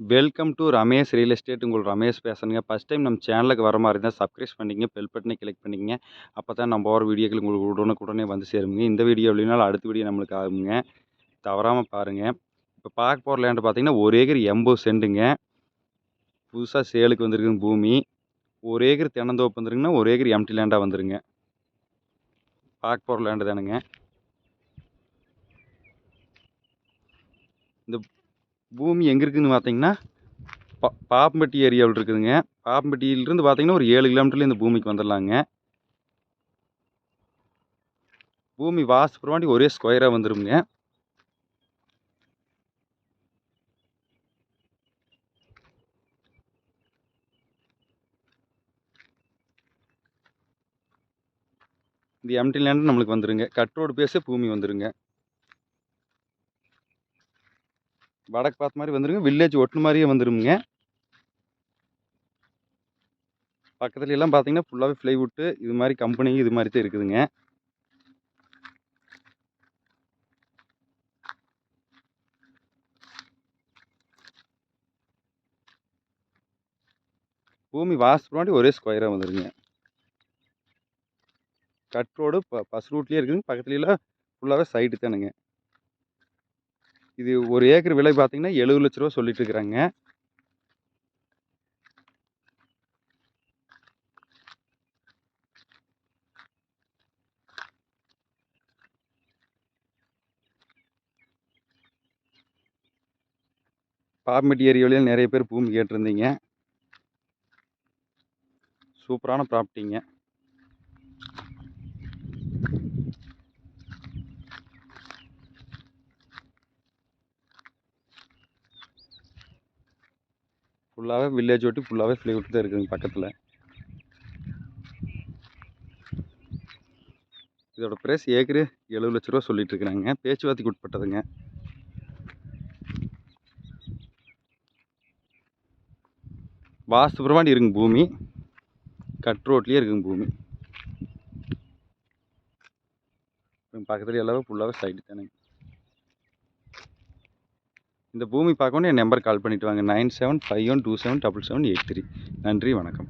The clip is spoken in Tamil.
Welcome to Ramesh real estate உங்கள் ரமேஷ் பேசுகிறேங்க ஃபஸ்ட் டைம் நம்ம சேனலுக்கு வர மாதிரி இருந்தால் சப்ஸ்கிரைப் பண்ணிங்க பெல் பட்டனை கிளிக் பண்ணிங்க அப்போ தான் நம்ம போகிற வீடியோக்கள் உங்களுக்கு உடனுக்குடனே வந்து சேருங்க. இந்த வீடியோ இல்லைனாலும் அடுத்த வீடியோ நம்மளுக்கு ஆகுங்க. தவறாமல் பாருங்கள் இப்போ பார்க்க போகிற லேண்டு பார்த்தீங்கன்னா ஒரு ஏக்கர் எண்பது சென்ட்டுங்க. புதுசாக சேலுக்கு வந்திருக்குங்க பூமி. ஒரு ஏக்கர் தென்னந்தோப்பு வந்துருங்கன்னா ஒரு ஏக்கர் எம்டி லேண்டாக வந்துருங்க. பார்க்க போகிற லேண்டு தானுங்க. இந்த பூமி எங்கே இருக்குதுன்னு பார்த்தீங்கன்னா பா பாப்பம்பட்டி ஏரியாவில் இருக்குதுங்க. பாப்பம்பட்டியிலிருந்து பார்த்தீங்கன்னா ஒரு ஏழு கிலோமீட்டர்ல இந்த பூமிக்கு வந்துடலாங்க. பூமி வாசப்புறமாட்டி ஒரே ஸ்கொயராக வந்துருங்க இந்த எம்டி லேண்டு நம்மளுக்கு வந்துருங்க. கட் ரோடு பேஸே பூமி வந்துருங்க. வடக்கு பார்த்த மாதிரி வந்துருங்க. வில்லேஜ் ஒட்டு மாதிரியே வந்துருங்க பக்கத்துல எல்லாம் பார்த்தீங்கன்னா ஃபுல்லாகவே ஃப்ளைவுட்டு இது மாதிரி கம்பெனி இது மாதிரி தான் இருக்குதுங்க. பூமி வாசல் ஒரே ஸ்கொயராக வந்துருங்க. கட் ரோடு ப பஸ் ரூட்லேயே இருக்குதுங்க. பக்கத்துலலாம் ஃபுல்லாகவே சைடு தானுங்க. இது ஒரு ஏக்கர் விலை பார்த்தீங்கன்னா எழுபது லட்ச ரூபா சொல்லிட்டு இருக்கிறாங்க பாப்மெட்டி ஏரியாவில் நிறைய பேர் பூமி கேட்டிருந்தீங்க. சூப்பரான ப்ராப்பர்ட்டிங்க ஃபுல்லாகவே வில்லேஜ் ஒட்டி ஃபுல்லாகவே ஃப்ளைவுட் தான் இருக்குதுங்க பக்கத்தில். இதோட ப்ரைஸ் ஏக்கரு எழுபது லட்ச ரூபா சொல்லிட்டு இருக்கிறாங்க பேச்சுவார்த்தைக்கு உட்பட்டதுங்க. வாஸ்துபுரமாடி இருக்குங்க பூமி. கட் ரோட்லேயே இருக்குங்க பூமி. பக்கத்துலேயே எல்லாமே ஃபுல்லாகவே சைடு தானே இந்த பூமி பார்க்கணும் என் நம்பர் கால் பண்ணிவிட்டு வாங்க. Nine seven five one two seven double seven eight three. நன்றி வணக்கம்.